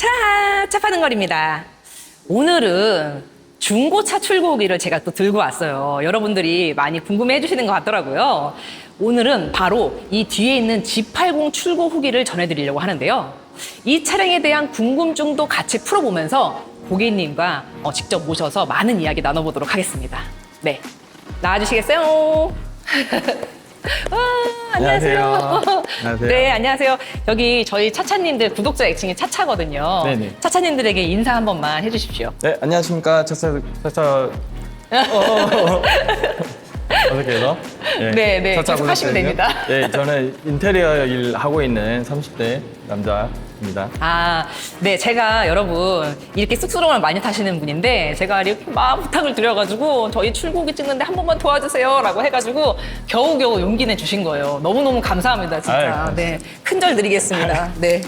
차, 차 파는 거리입니다. 오늘은 중고차 출고 후기를 제가 또 들고 왔어요. 여러분들이 많이 궁금해 해주시는 것 같더라고요. 오늘은 바로 이 뒤에 있는 G80 출고 후기를 전해드리려고 하는데요. 이 차량에 대한 궁금증도 같이 풀어보면서 고객님과 어, 직접 모셔서 많은 이야기 나눠보도록 하겠습니다. 네. 나와주시겠어요? 와, 안녕하세요. 안녕하세요. 안녕하세요. 네, 안녕하세요. 여기 저희 차차님들 구독자 애칭이 차차거든요. 네네. 차차님들에게 인사 한 번만 해주십시오. 네, 안녕하십니까. 차차, 차차. 어, 어떻게 해서? 네, 네, 계속 하시면 됩니다. 네, 저는 인테리어 일 하고 있는 30대 남자 입니다. 아, 네, 제가 여러분 이렇게 쑥스러움을 많이 타시는 분인데 제가 이렇게 막 부탁을 드려가지고 저희 출고기 찍는데 한 번만 도와주세요 라고 해가지고 겨우겨우 용기 내 주신 거예요. 너무너무 감사합니다, 아유, 진짜. 감사합니다. 네, 큰절 드리겠습니다. 네,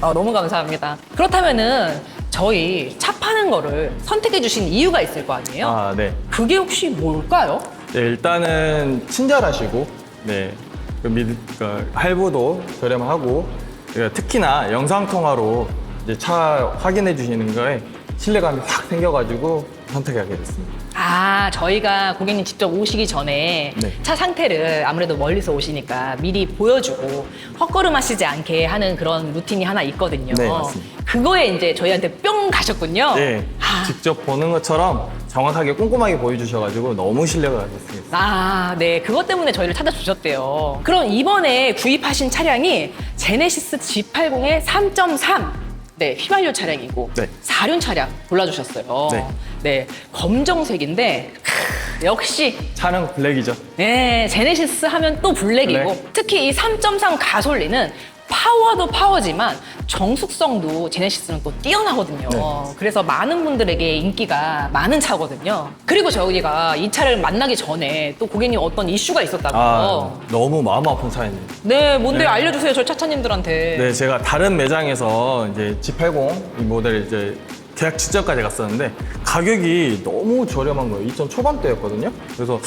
어, 너무 감사합니다. 그렇다면은 저희 차 파는 거를 선택해 주신 이유가 있을 거 아니에요? 아, 네. 그게 혹시 뭘까요? 네, 일단은 친절하시고, 네. 그 미, 그 할부도 저렴하고, 그 특히나 영상통화로 차 확인해 주시는 거에 신뢰감이 확 생겨가지고 선택하게 됐습니다. 아, 저희가 고객님 직접 오시기 전에 네. 차 상태를 아무래도 멀리서 오시니까 미리 보여주고 헛걸음 하시지 않게 하는 그런 루틴이 하나 있거든요. 네, 맞습니다. 그거에 이제 저희한테 뿅 가셨군요. 네. 아, 직접 보는 것처럼 정확하게 꼼꼼하게 보여주셔가지고 너무 신뢰가 됐습니다. 아, 네. 그것 때문에 저희를 찾아주셨대요. 그럼 이번에 구입하신 차량이 제네시스 G80의 3.3. 네, 휘발유 차량이고 네. 4륜 차량 골라주셨어요. 네. 네, 검정색인데 크, 역시 차량 블랙이죠. 네, 제네시스 하면 또 블랙이고 블랙. 특히 이 3.3 가솔린은 파워도 파워지만 정숙성도 제네시스는 또 뛰어나거든요. 네. 그래서 많은 분들에게 인기가 많은 차거든요. 그리고 저희가 이 차를 만나기 전에 또 고객님 어떤 이슈가 있었다고요. 아, 너무 마음 아픈 차이네요. 네, 뭔데 네. 알려주세요, 저 차차님들한테. 네, 제가 다른 매장에서 이제 G80 이 모델 이제 계약 직전까지 갔었는데 가격이 너무 저렴한 거예요. 2천 초반대였거든요. 그래서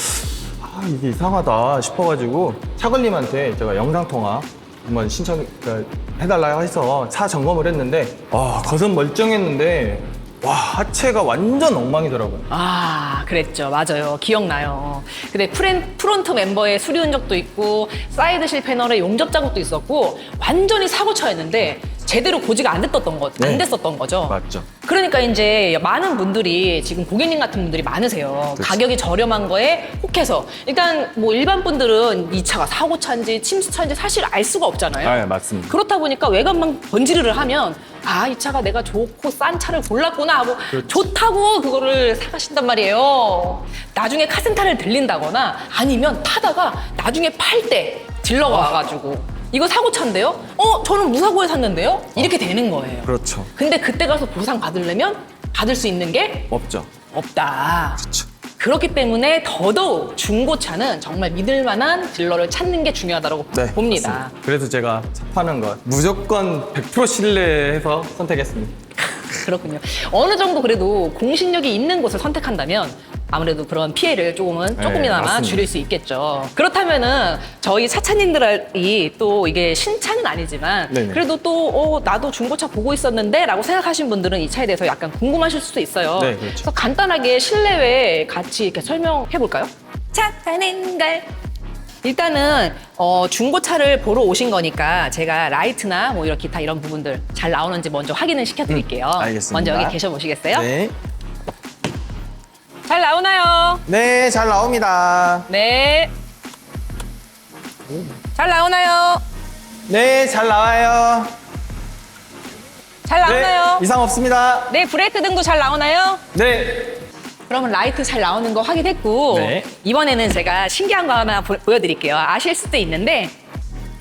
아, 이게 이상하다 싶어가지고 차걸님한테 제가 영상 통화 한번 신청 그러니까 해달라 해서 차 점검을 했는데 아, 겉은 멀쩡했는데 와 하체가 완전 엉망이더라고요. 아, 그랬죠. 맞아요. 기억나요. 근데 프렌, 프론트 멤버의 수리 흔적도 있고, 사이드실 패널에 용접 자국도 있었고, 완전히 사고차였는데, 제대로 고지가 안 됐었던 거, 안 네. 됐었던 거죠. 맞죠. 그러니까 이제 많은 분들이 지금 고객님 같은 분들이 많으세요. 그렇죠. 가격이 저렴한 거에 혹해서 일단 뭐 일반 분들은 이 차가 사고 차인지 침수 차인지 사실 알 수가 없잖아요. 아, 맞습니다. 그렇다 보니까 외관만 번지르르 하면 아 이 차가 내가 좋고 싼 차를 골랐구나 하고 그렇죠. 좋다고 그거를 사가신단 말이에요. 나중에 카센터를 들린다거나 아니면 타다가 나중에 팔 때 딜러가 와가지고 이거 사고차인데요? 어 저는 무사고에 샀는데요? 이렇게 되는 거예요. 그렇죠. 근데 그때 가서 보상 받으려면 받을 수 있는 게 없죠. 없다. 그렇죠. 그렇기 때문에 더더욱 중고차는 정말 믿을 만한 딜러를 찾는 게 중요하다고 봅니다. 네, 맞습니다. 그래서 제가 차 파는 거 무조건 100% 신뢰해서 선택했습니다. 그렇군요. 어느 정도 그래도 공신력이 있는 곳을 선택한다면 아무래도 그런 피해를 조금은 네, 조금이나마 맞습니다. 줄일 수 있겠죠. 그렇다면은 저희 차차님들이 또 이게 신차는 아니지만 네네. 그래도 또 어, 나도 중고차 보고 있었는데라고 생각하신 분들은 이 차에 대해서 약간 궁금하실 수도 있어요. 네, 그렇죠. 그래서 간단하게 실내외 같이 이렇게 설명해 볼까요? 차 타는 걸 일단은 어, 중고차를 보러 오신 거니까 제가 라이트나 뭐 이런 기타 이런 부분들 잘 나오는지 먼저 확인을 시켜드릴게요. 음, 알겠습니다. 먼저 여기 계셔 보시겠어요? 네. 잘 나오나요? 네, 잘 나옵니다. 네. 잘 나오나요? 네, 잘 나와요. 잘 나오나요? 네, 이상 없습니다. 네, 브레이크 등도 잘 나오나요? 네. 그러면 라이트 잘 나오는 거 확인했고 네. 이번에는 제가 신기한 거 하나 보, 여드릴게요 아실 수도 있는데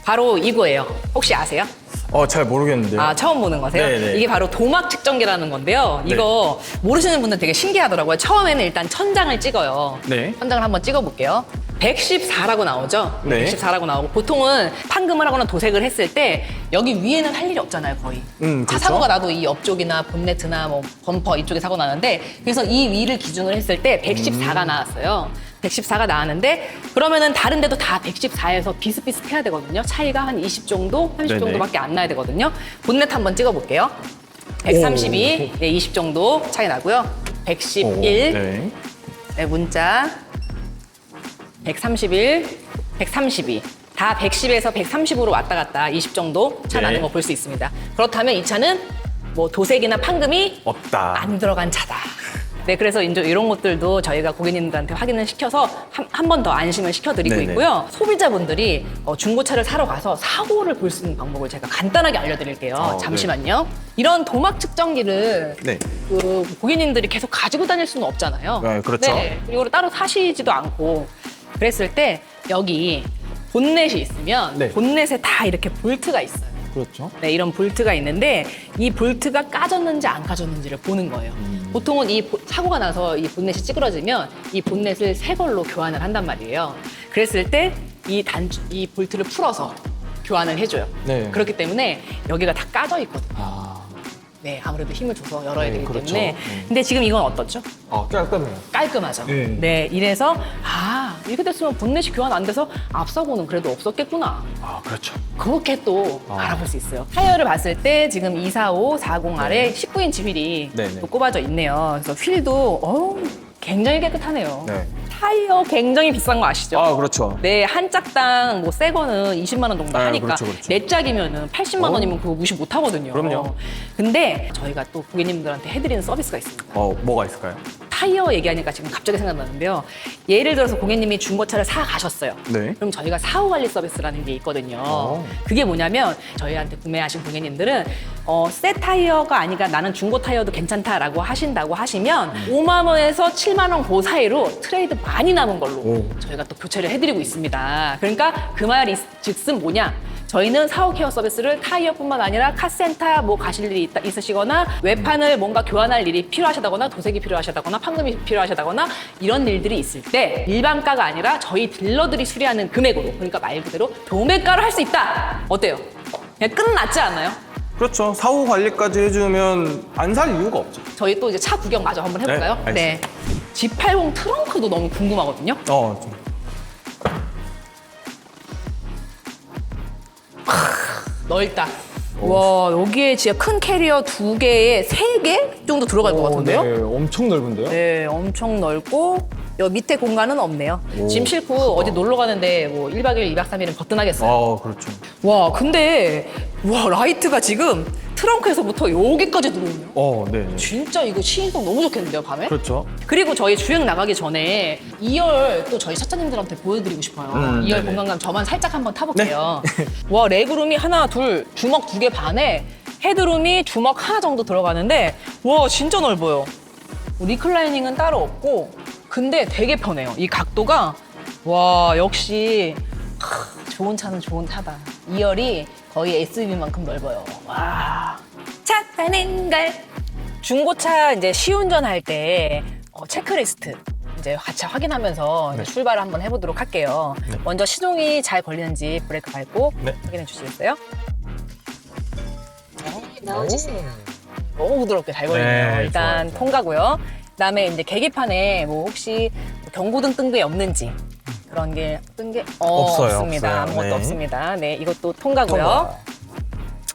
바로 이거예요. 혹시 아세요? 어, 잘 모르겠는데요. 아 처음 보는 거세요? 네, 네. 이게 바로 도막 측정기라는 건데요. 이거 모르시는 분들 되게 신기하더라고요. 처음에는 일단 천장을 찍어요. 네. 천장을 한번 찍어볼게요. 114라고 나오죠? 네. 114라고 나오고 보통은 판금을 하거나 도색을 했을 때 여기 위에는 할 일이 없잖아요 거의 음, 차 그렇죠. 사고가 나도 이 옆쪽이나 본네트나 뭐 범퍼 이쪽에 사고 나는데 그래서 이 위를 기준으로 했을 때 114가 음. 나왔어요 114가 나왔는데 그러면은 다른 데도 다 114에서 비슷비슷해야 되거든요 차이가 한 20 정도 30 네네. 정도밖에 안 나야 되거든요 본네트 한번 찍어 볼게요 132, 네, 20 정도 차이 나고요. 111, 오, 네. 네, 문자 131, 132. 다 110에서 130으로 왔다 갔다 20 정도 차 네. 나는 거 볼 수 있습니다. 그렇다면 이 차는 뭐 도색이나 판금이 없다. 안 들어간 차다. 네, 그래서 이제 이런 것들도 저희가 고객님들한테 확인을 시켜서 한 번 더 안심을 시켜드리고 네네. 있고요. 소비자분들이 어, 중고차를 사러 가서 사고를 볼 수 있는 방법을 제가 간단하게 알려드릴게요. 어, 잠시만요. 이런 도막 측정기를 네. 그 고객님들이 계속 가지고 다닐 수는 없잖아요. 네, 그렇죠. 그리고 따로 사시지도 않고 그랬을 때 여기 본넷이 있으면 네. 본넷에 다 이렇게 볼트가 있어요. 그렇죠. 네, 이런 볼트가 있는데 이 볼트가 까졌는지 안 까졌는지를 보는 거예요. 음. 보통은 이 보- 사고가 나서 이 본넷이 찌그러지면 이 본넷을 새 걸로 교환을 한단 말이에요. 그랬을 때 이 단, 이 볼트를 풀어서 교환을 해줘요. 네. 그렇기 때문에 여기가 다 까져 있거든요. 아, 네, 아무래도 힘을 줘서 열어야 네, 되기 그렇죠. 때문에. 네. 근데 지금 이건 어떻죠? 아 깔끔해요. 깔끔하죠. 네. 네, 이래서 아 이렇게 됐으면 본넷이 교환 안 돼서 앞사고는 그래도 없었겠구나. 아 그렇죠. 그렇게 또 아. 알아볼 수 있어요. 타이어를 봤을 때 지금 245, 40 아래 19인치 휠이 네, 네. 또 꼽아져 있네요. 그래서 휠도 어우, 굉장히 깨끗하네요. 네. 타이어 굉장히 비싼 거 아시죠? 아 그렇죠. 네, 한 짝당 뭐 새 거는 20만 원 정도 아, 하니까 그렇죠, 그렇죠. 네 짝이면은 80만 어. 원이면 그거 무시 못 하거든요. 그럼요. 근데 저희가 또 고객님들한테 해드리는 서비스가 있습니다. 어 뭐가 있을까요? 타이어 얘기하니까 지금 갑자기 생각나는데요. 예를 들어서 고객님이 중고차를 사 가셨어요. 네. 그럼 저희가 사후 관리 서비스라는 게 있거든요. 어. 그게 뭐냐면 저희한테 구매하신 고객님들은 어, 새 타이어가 아니라 나는 중고 타이어도 괜찮다라고 하신다고 하시면 음. 5만 원에서 7만 원 그 사이로 트레이드 많이 남은 걸로 오. 저희가 또 교체를 해드리고 있습니다. 그러니까 그 말이 즉슨 뭐냐? 저희는 사후 케어 서비스를 타이어뿐만 아니라 카센터 뭐 가실 일이 있다, 있으시거나 외판을 뭔가 교환할 일이 필요하시다거나 도색이 필요하시다거나 판금이 필요하시다거나 이런 일들이 있을 때 일반가가 아니라 저희 딜러들이 수리하는 금액으로 그러니까 말 그대로 도매가로 할 수 있다. 어때요? 그냥 끝났지 않나요? 그렇죠. 사후 관리까지 해주면 안 살 이유가 없죠. 저희 또 이제 차 구경 마저 한번 해볼까요? 네, G80 트렁크도 너무 궁금하거든요. 어. 좀. 넓다. 와 여기에 진짜 큰 캐리어 두 개에 세 개 정도 들어갈 것 같은데요? 네, 엄청 넓은데요? 네, 엄청 넓고 여 밑에 공간은 없네요. 오, 짐 싣고 어디 놀러 가는데 뭐 1박 2일, 2박 3일은 거뜬하겠어요. 아 그렇죠. 와, 근데 와 라이트가 지금 트렁크에서부터 여기까지 들어오네요. 어, 네. 네. 진짜 이거 시인성 너무 좋겠는데요, 밤에? 그렇죠. 그리고 저희 주행 나가기 전에 2열 또 저희 차장님들한테 보여드리고 싶어요. 음, 2열 네네. 공간감 저만 살짝 한번 타볼게요. 와 레그룸이 하나, 둘, 주먹 두 개 반에 헤드룸이 주먹 하나 정도 들어가는데 와 진짜 넓어요. 리클라이닝은 따로 없고 근데 되게 편해요. 이 각도가 와 역시 하, 좋은 차는 좋은 차다. 2열이 거의 SUV만큼 넓어요. 와. 차 타는 걸. 중고차 이제 시운전할 때 어, 체크리스트 이제 같이 확인하면서 이제 네. 출발을 한번 해보도록 할게요. 네. 먼저 시동이 잘 걸리는지 브레이크 밟고 네. 확인해 주시겠어요? 넣어주세요. 너무 부드럽게 잘 걸리네요. 네, 일단 좋아요, 좋아요. 통과고요. 그다음에 이제 계기판에 뭐 혹시 경고등 뜬 게 없는지 그런 게 뜬 게 없어요, 없습니다. 없어요. 아무것도 네. 없습니다. 네, 이것도 통과고요. 통과.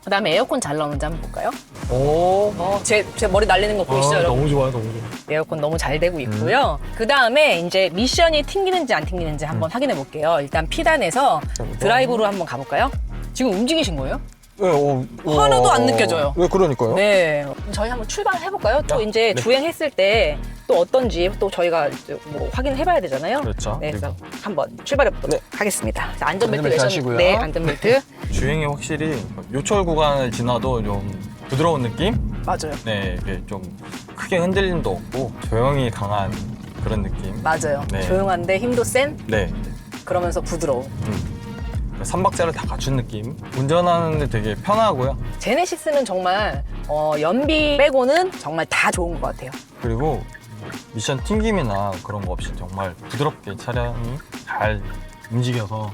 그다음에 에어컨 잘 나오는지 한번 볼까요? 오. 어, 제, 제 머리 날리는 거 보이시죠, 아, 여러분? 너무 좋아요, 너무 좋아요. 에어컨 너무 잘 되고 있고요. 그 다음에 이제 미션이 튕기는지 안 튕기는지 한번 확인해 볼게요. 일단 P단에서 드라이브로 한번 가볼까요? 지금 움직이신 거예요? 네, 어, 어, 하나도 안 느껴져요. 왜 그러니까요. 네. 저희 한번 출발해 볼까요? 또 아, 이제 네. 주행했을 때 또 어떤지 또 저희가 이제 뭐 확인해 봐야 되잖아요. 그렇죠. 네, 그래서 한번 출발해 보도록 네. 하겠습니다. 안전벨트 안전벨트 매셨 하시고요. 네, 안전벨트. 주행이 확실히 요철 구간을 지나도 좀 부드러운 느낌? 맞아요. 네, 이게 좀 크게 흔들림도 없고 조용히 강한 그런 느낌. 맞아요. 네. 조용한데 힘도 센? 네. 그러면서 부드러워. 음. 그 삼박자를 다 갖춘 느낌 운전하는데 되게 편하고요 제네시스는 정말 어, 연비 빼고는 정말 다 좋은 것 같아요. 그리고 미션 튕김이나 그런 거 없이 정말 부드럽게 차량이 잘 움직여서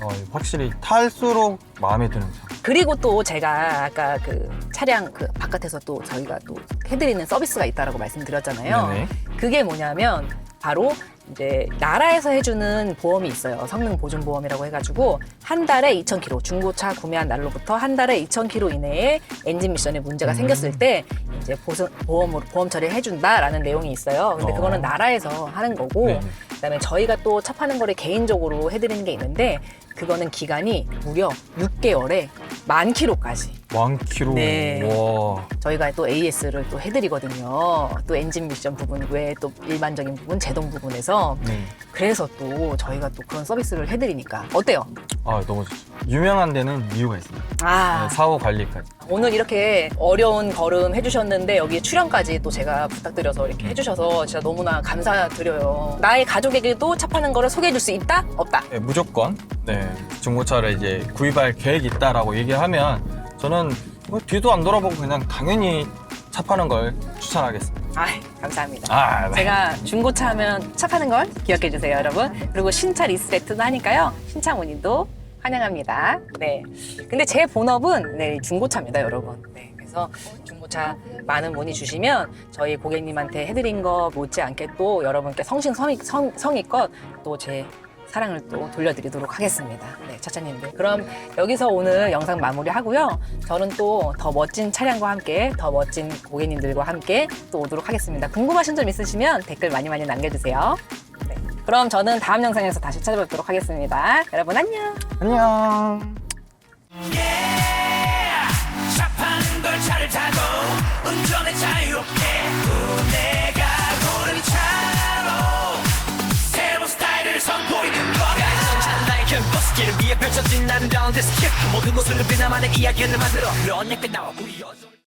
어, 확실히 탈수록 마음에 드는 차 그리고 또 제가 아까 그 차량 그 바깥에서 또 저희가 또 해드리는 서비스가 있다라고 말씀드렸잖아요. 네네. 그게 뭐냐면 바로 이제 나라에서 해주는 보험이 있어요. 성능 보증 보험이라고 해가지고 한 달에 2,000km 중고차 구매한 날로부터 한 달에 2,000km 이내에 엔진 미션에 문제가 생겼을 때 이제 보험, 보험으로 보험 처리를 해준다라는 내용이 있어요. 근데 어. 그거는 나라에서 하는 거고 네네. 그다음에 저희가 또 차 파는 거를 개인적으로 해드리는 게 있는데 그거는 기간이 무려 6개월에 만 킬로까지. 만 킬로. 네. 와. 저희가 또 AS를 또 해드리거든요. 또 엔진 미션 부분 외에 또 일반적인 부분, 제동 부분에서 네. 그래서 또 저희가 또 그런 서비스를 해드리니까 어때요? 아 너무 좋죠. 유명한 데는 이유가 있습니다. 아 네, 사후 관리까지. 오늘 이렇게 어려운 걸음 해주셨는데 여기 출연까지 또 제가 부탁드려서 이렇게 해주셔서 진짜 너무나 감사드려요. 나의 가족에게도 차 파는 거를 소개해줄 수 있다? 없다? 네, 무조건 네, 중고차를 이제 구입할 계획이 있다라고 얘기하면 저는 뭐 뒤도 안 돌아보고 그냥 당연히 차 파는 걸 추천하겠습니다. 아 감사합니다. 아, 네. 제가 중고차 하면 차 파는 걸 기억해 주세요, 여러분. 그리고 신차 리스레트도 하니까요. 신차 문의도 환영합니다. 네. 근데 제 본업은 네, 중고차입니다, 여러분. 네. 그래서 중고차 많은 문의 주시면 저희 고객님한테 해드린 거 못지않게 또 여러분께 성신 성의, 성, 성의껏 또 제 사랑을 또 돌려드리도록 하겠습니다. 네, 차차님들. 그럼 여기서 오늘 영상 마무리하고요. 저는 또 더 멋진 차량과 함께, 더 멋진 고객님들과 함께 또 오도록 하겠습니다. 궁금하신 점 있으시면 댓글 많이 많이 남겨주세요. 네, 그럼 저는 다음 영상에서 다시 찾아뵙도록 하겠습니다. 여러분 안녕. 안녕. 차 파는 걸 차를 타고 운전의 자유롭게 내 길을 위해 펼쳐진 아름다운 데스크. 모든 곳을 누비 나만의 이야기를 만들어. 그런 약간 나와? 우리 여정